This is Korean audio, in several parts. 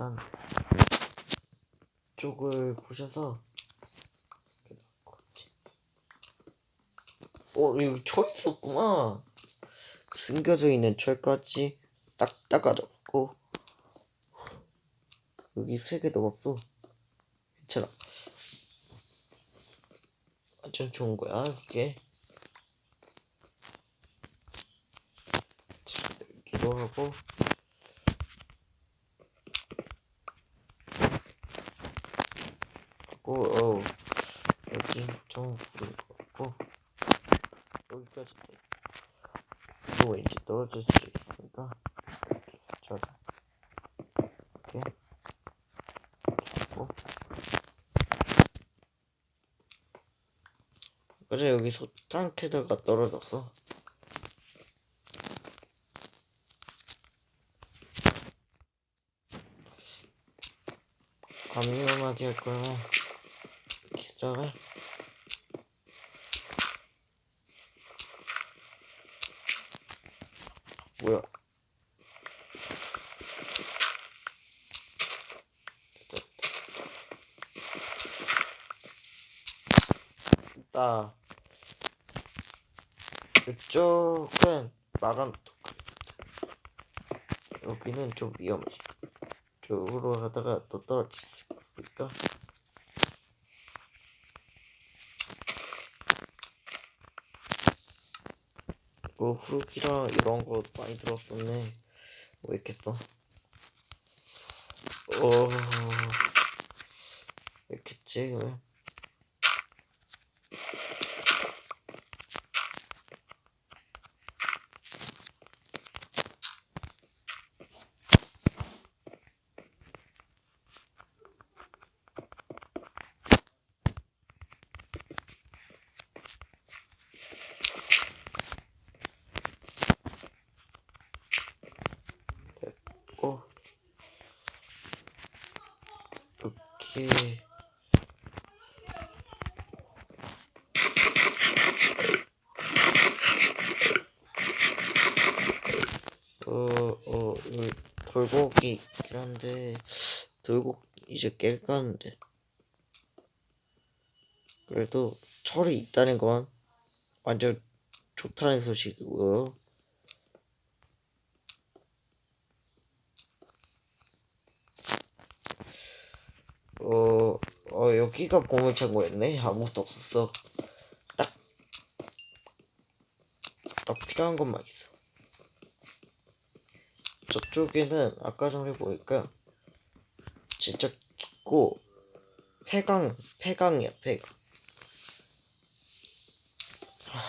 여기보단 쪽을 이렇게 넣고 어 여기 철 있었구나. 숨겨져 있는 철까지 싹다 가져갔고. 여기 세 개 넣었어. 괜찮아. 완전 좋은 거야 자, 여기로 하고 하고 어. 여기 좀 그린 거 같고 여기까지. 또 왠지 떨어질 수 있으니까 이렇게 살짝 이렇게 하고. 어제 여기 소 상태다가 떨어졌어 안 위험하게 할 거면 기사가 뭐야? 됐다. 이쪽은 막아놓도록 하겠습니다. 여기는 좀 위험해. 쪽으로 하다가 또 떨어질 수 있으니까 뭐 흙이랑 이런 거 많이 들었었네. 뭐 있겠다. 어... 있겠지 왜 됐고 이렇게 어, 어, 돌고기 있긴 한데 돌고 이제 깨가는데 그래도 철이 있다는 건 완전 좋다는 소식이고요. 어, 어, 여기가 보물창고였네. 아무것도 없었어. 딱, 딱 필요한 것만 있어. 저쪽에는 아까 전에 보니까 진짜 깊고 폐강, 폐강이야, 폐강. 하,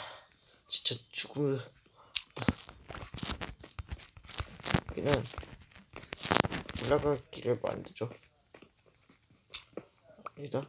진짜 죽을. 여기는 올라갈 길을 만들죠. 아니다.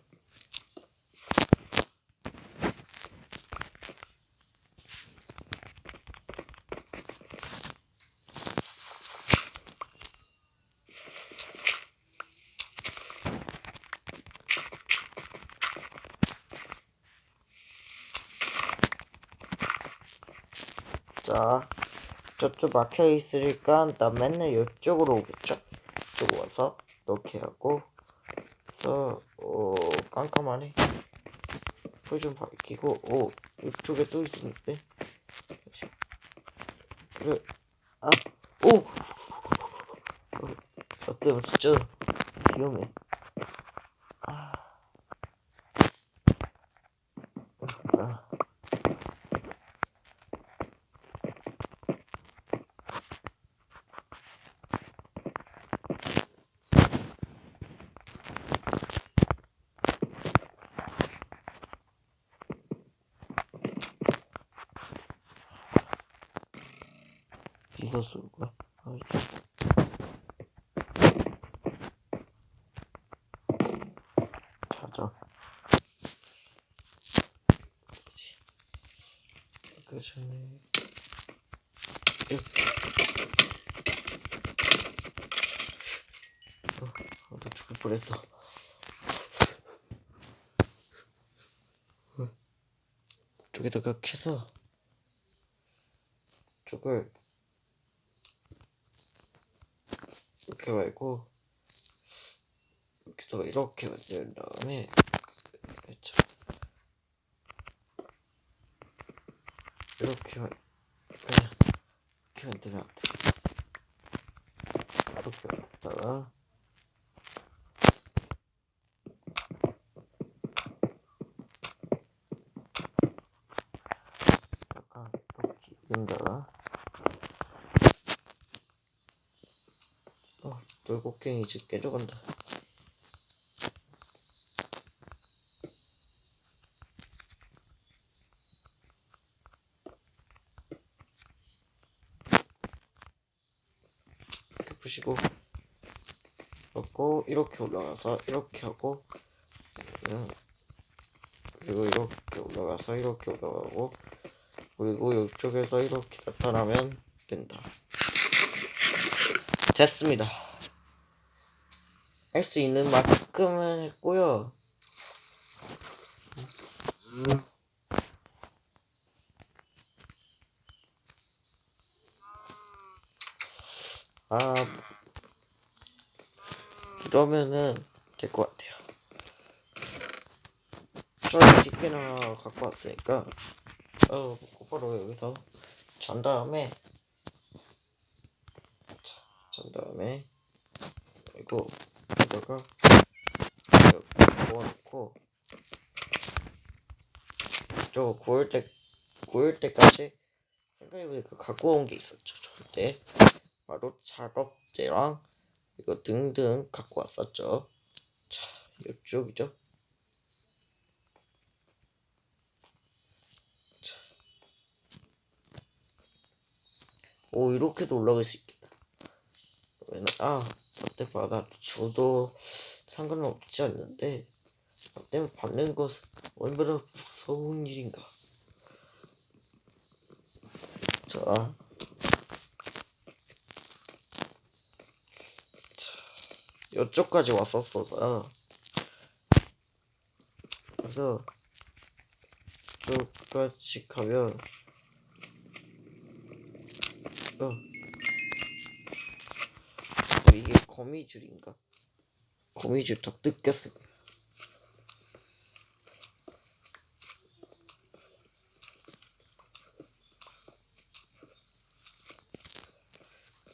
자, 저쪽 막혀 있으니까 나 맨날 이쪽으로 오겠죠? 이쪽으로 와서 이렇게 하고 그래서 어 깜깜하네. 불좀 밝히고 오 이쪽에 또 있었는데? 그래 아 오! 어, 나 때문에 진짜 위험해 이거 쏠 거야. 찾아 그 전에 어, 어, 나 죽을 뻔했어 어. 쪽에다가 캐서 쪽을 이렇게 말고 이렇게 이렇게 만든 다음에 그렇죠. 이렇게 그냥 이렇게 만들면 안 돼. 이렇게 만들다가 어, 돌고갱이 집 깨져간다. 이렇게 푸시고 그렇고 이렇게 올라가서 이렇게 하고 음, 그리고 이렇게 올라가서 이렇게 올라가고 그리고 이쪽에서 이렇게 나타나면 된다. 됐습니다. 할 수 있는 만큼은 했고요. 아, 이러면은 될 것 같아요. 저희 집게나 갖고 왔으니까, 어, 곧바로 여기서 잔 다음에, 자, 잔 다음에, 그리고 여기다가 이렇게 부어놓고, 저 구울 때, 구울 때까지 생각해보니까 갖고 온 게 있었죠. 저때 바로 작업제랑 이거 등등 갖고 왔었죠. 자, 이쪽이죠. 자. 오, 이렇게도 올라갈 수 있겠다. 왜냐, 아, 롯데바다 저도 상관은 없지 않는데, 나 때문에 받는 것은 얼마나 무서운 일인가. 자. 이쪽까지 왔었어서 그래서 이쪽까지 가면 어 이게 거미줄인가? 거미줄 더 뜯겼습니다.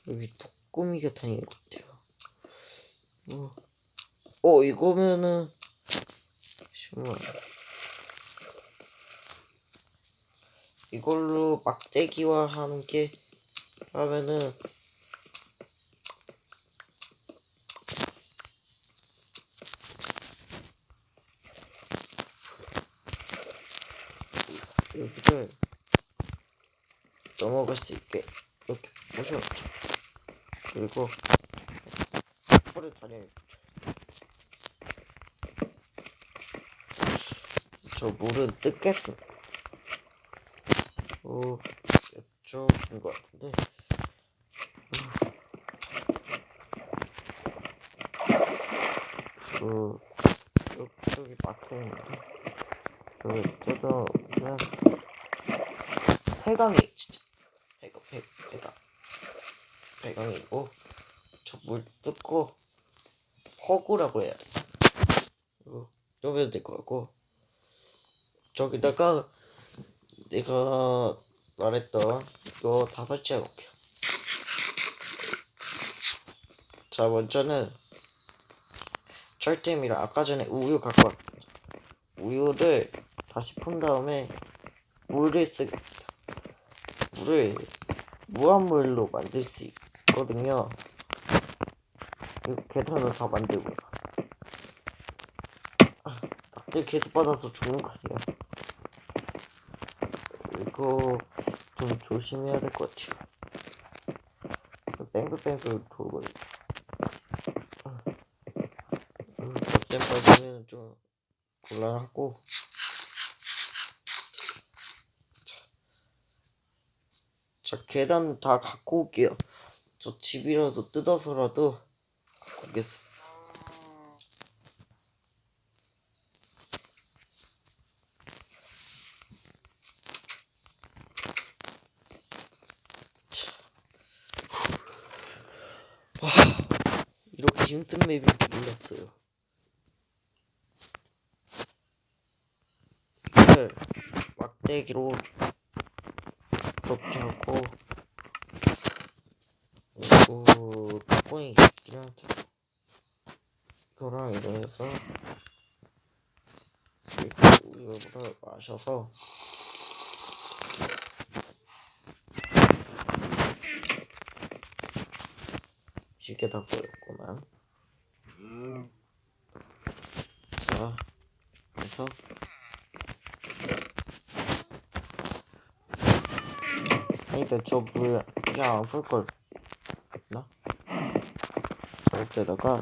여기 독거미가 다니는 것 같아요. 어, 어 이거면은 잠시만. 이걸로 막대기와 함께 하면은 여기를 넘어갈 수 있게 이렇게 부셔놓죠 그리고 폴을 다리에 저 물은 뜯겠어. 오, 이쪽인 것 같은데. 그, 이쪽이 막혀있는데. 여기 뜯어보면, 해강이, 진짜. 해강, 해, 해강. 해강이고, 저 물 뜯고, 허구라고 해야 돼. 이거, 이러면 될것 같고. 저기다가 내가 말했던 이거 다 설치해 놓을게요. 자, 먼저는 철템이랑 아까 전에 우유 갖고 왔습니다. 우유를 다시 푼 다음에 물을 쓰겠습니다. 물을 무한물로 만들 수 있거든요. 이 계단을 다 만들고요. 아, 낙들 계속 받아서 죽는 거 아니야. 이거 좀 조심해야 될 것 같아요. 뱅글뱅글 돌고. 덕잼 빠지면 좀 곤란하고. 저 계단 다 갖고 올게요. 저 집이라도 뜯어서라도 갖고 오겠어. 와, 이렇게 힘든 맵인 몰랐어요. 막대기로 이렇게 하고. 그리고 뚜껑이 있긴 하죠. 이거랑 이래서 그리고 이거를 마셔서 쉽게 다 보였구만. 자 그래서 아니다 저물 그냥 안풀걸 나? 저때다가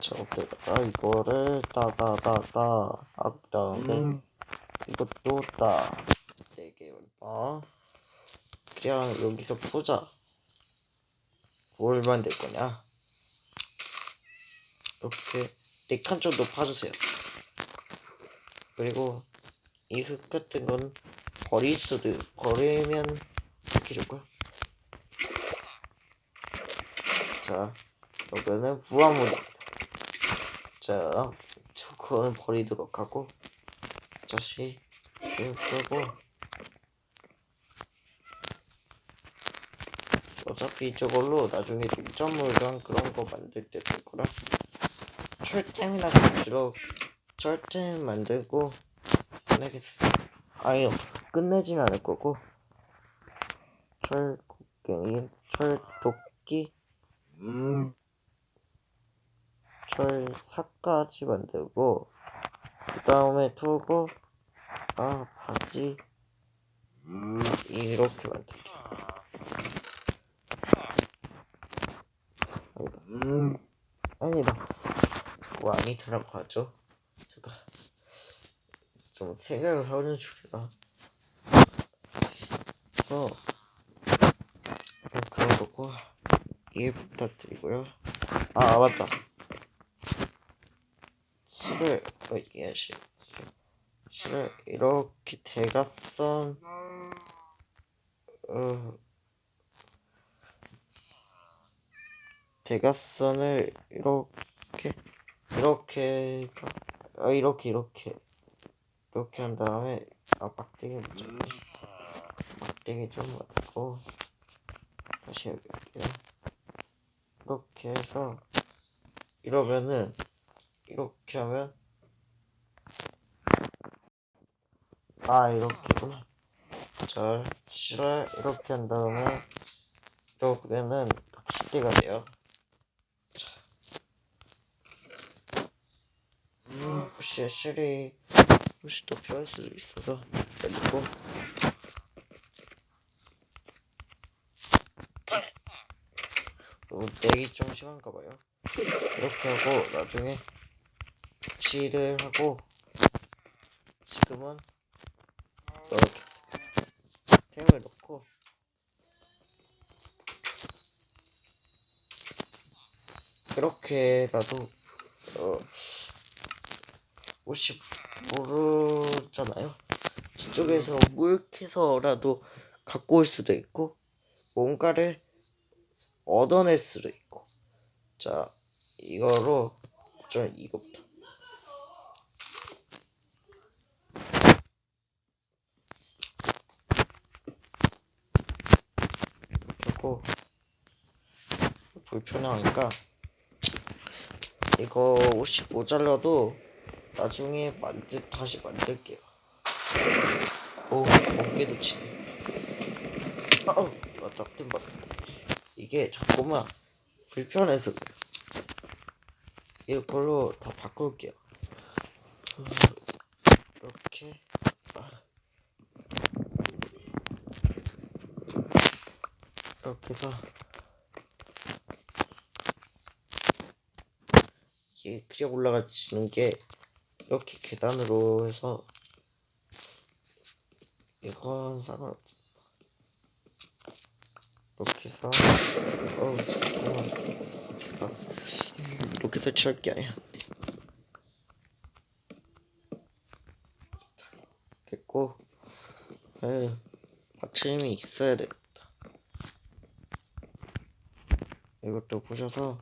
저때다가 이거를 따다다다 한 다음에 이것도 따네개 얼마? 그냥 여기서 보자. 뭘 만들 거냐? 이렇게 네칸 정도 파주세요. 그리고 이흙 같은 건 버릴 수도 있- 버리면 어떻게 될까요? 자 여기는 무한물입니다. 자 저거는 버리도록 하고 다시 이거 끄고 어차피 저걸로 나중에 동점물관 그런 거 만들 때쓸 거라. 철템이나 가지로 철템 만들고 끝내겠어. 아니요 끝내진 않을 거고. 철곡갱이 철도끼? 철사까지 만들고 그 다음에 두고 아 바지. 이렇게 만들게 아니다. 아니다. 자꾸 아니더라고 하죠? 제가 좀 생각을 하는 중이라 그냥 그런 거고 이해 부탁드리고요. 아 맞다. 실을 어, 실 실을 이렇게 대각선 어 대각선을 이렇게 이렇게 아 이렇게 이렇게 이렇게 한 다음에 아 막대기 좀 막대기 좀 맞고 다시 여기 할게요. 이렇게 해서 이러면은 이렇게 하면 아 이렇게구나. 자 실을 이렇게 한 다음에 이러면은 낚싯대가 돼요. 자. 음, 혹시 실이 혹시 더 필요할 수도 있어서 그리고 어, 내기 좀 심한가 봐요. 이렇게 하고 나중에 칠을 하고 지금은 이렇게 템을 넣고 이렇게라도 어 혹시 모르잖아요. 저쪽에서 물캐서라도 갖고 올 수도 있고 뭔가를 얻어낼 수도 있고. 자 이거로 좀 이거부터 하고 불편하니까 이거 혹시 모자라도 나중에 만들 다시 만들게요. 오 어깨도 치네. 어, 맞다, 뜸 맞다. 이게 자꾸만 불편해서 그래요. 이걸로 다 바꿀게요. 어, 이렇게 아. 이렇게 해서 이게 그냥 올라가지는 게 이렇게 계단으로 해서 이건 상관없어 이렇게 해서 어우 잠깐만. 아, 이렇게 설치할 게 아니야. 됐고 에휴 받침이 있어야 되겠다. 이것도 보셔서